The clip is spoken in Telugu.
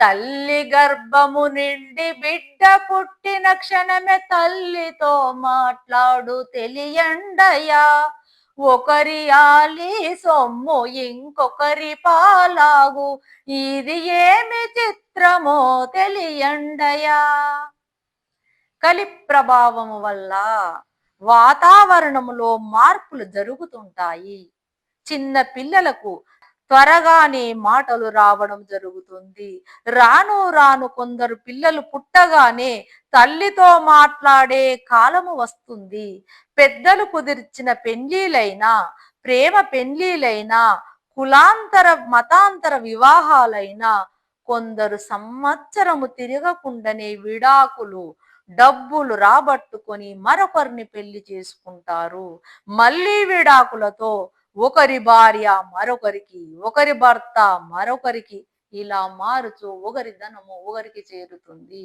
తల్లి గర్భము నిండి బిడ్డ పుట్టిన క్షణమే తల్లితో మాట్లాడు తెలియండయా ఒకరి ఆలి సొమ్ము ఇంకొకరి పాలాగు. ఇది ఏమి చిత్రమో తెలియండయా కలి ప్రభావము వల్ల వాతావరణములో మార్పులు జరుగుతుంటాయి. చిన్న పిల్లలకు త్వరగానే మాటలు రావడం జరుగుతుంది. రాను రాను కొందరు పిల్లలు పుట్టగానే తల్లితో మాట్లాడే కాలము వస్తుంది. పెద్దలు కుదిర్చిన పెండ్లీలైనా ప్రేమ పెండ్లీలైనా కులాంతర మతాంతర వివాహాలైనా కొందరు సంవత్సరము తిరగకుండానే విడాకులు డబ్బులు రాబట్టుకొని మరొకరిని పెళ్ళి చేసుకుంటారు. మళ్ళీ విడాకులతో ఒకరి భార్య మరొకరికి ఒకరి భర్త మరొకరికి ఇలా మారుచు ఒకరి ధనము ఒకరికి చేరుతుంది.